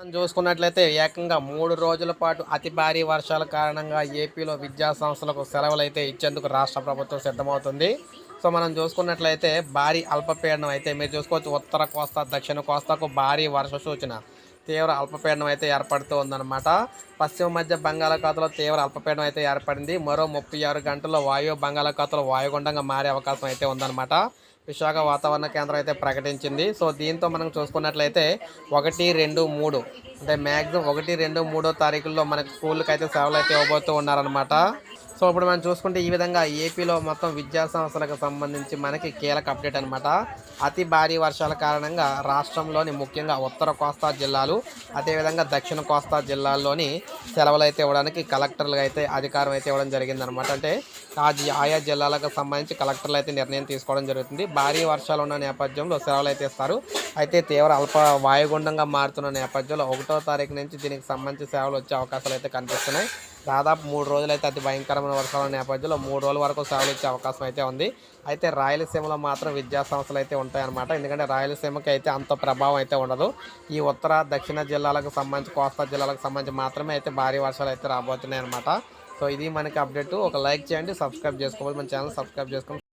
మనం చూసుకున్నట్లయితే ఏకంగా మూడు రోజుల పాటు అతి భారీ వర్షాల కారణంగా ఏపీలో విద్యా సంస్థలకు సెలవులు అయితే ఇచ్చేందుకు రాష్ట్ర ప్రభుత్వం సిద్ధమవుతుంది. సో మనం చూసుకున్నట్లయితే భారీ అల్పపీడనం అయితే మీరు చూసుకోవచ్చు. ఉత్తర కోస్తా దక్షిణ కోస్తాకు భారీ వర్ష సూచన. తీవ్ర అల్పపీడనం అయితే ఏర్పడుతూ ఉందన్నమాట. పశ్చిమ మధ్య బంగాళాఖాతంలో తీవ్ర అల్పపీడనం అయితే ఏర్పడింది. మరో ముప్పై ఆరు గంటల్లో వాయు బంగాళాఖాతంలో వాయుగుండంగా మారే అవకాశం అయితే ఉందన్నమాట. విశాఖ వాతావరణ కేంద్రం అయితే ప్రకటించింది. సో దీంతో మనం చూసుకున్నట్లయితే ఒకటి రెండు మూడు అంటే మ్యాక్సిమం ఒకటి రెండు మూడో తారీఖుల్లో మనకి స్కూళ్ళకి అయితే సెలవులు అయితే ఇవ్వబోతూ ఉన్నారనమాట సో ఇప్పుడు మనం చూసుకుంటే ఈ విధంగా ఏపీలో మొత్తం విద్యా సంస్థలకు సంబంధించి మనకి కీలక అప్డేట్ అనమాట అతి భారీ వర్షాల కారణంగా రాష్ట్రంలోని ముఖ్యంగా ఉత్తర కోస్తా జిల్లాలు అదేవిధంగా దక్షిణ కోస్తా జిల్లాల్లోని సెలవులు అయితే ఇవ్వడానికి కలెక్టర్లు అయితే అధికారం అయితే ఇవ్వడం జరిగిందనమాట అంటే ఆ ఆయా జిల్లాలకు సంబంధించి కలెక్టర్లు అయితే నిర్ణయం తీసుకోవడం జరుగుతుంది. భారీ వర్షాలు ఉన్న నేపథ్యంలో సెలవులు అయితే ఇస్తారు. అయితే తీవ్ర అల్ప వాయుగుండంగా మారుతున్న నేపథ్యంలో ఒకటో తారీఖు నుంచి దీనికి సంబంధించి సేవలు వచ్చే అవకాశాలు అయితే కనిపిస్తున్నాయి. దాదాపు మూడు రోజులు అయితే అతి భయంకరమైన వర్షాల నేపథ్యంలో మూడు రోజుల వరకు సెలవులు ఇచ్చే అవకాశం అయితే ఉంది. అయితే రాయలసీమలో మాత్రం విద్యా సంస్థలు అయితే ఉంటాయన్నమాట. ఎందుకంటే రాయలసీమకి అయితే అంత ప్రభావం అయితే ఉండదు. ఈ ఉత్తర దక్షిణ జిల్లాలకు సంబంధించి కోస్తా జిల్లాలకు సంబంధించి మాత్రమే అయితే భారీ వర్షాలు అయితే రాబోతున్నాయి అనమాట సో ఇది మనకి అప్డేట్. ఒక లైక్ చేయండి సబ్స్క్రైబ్ చేసుకోవాలి. మన ఛానల్ సబ్స్క్రైబ్ చేసుకోండి.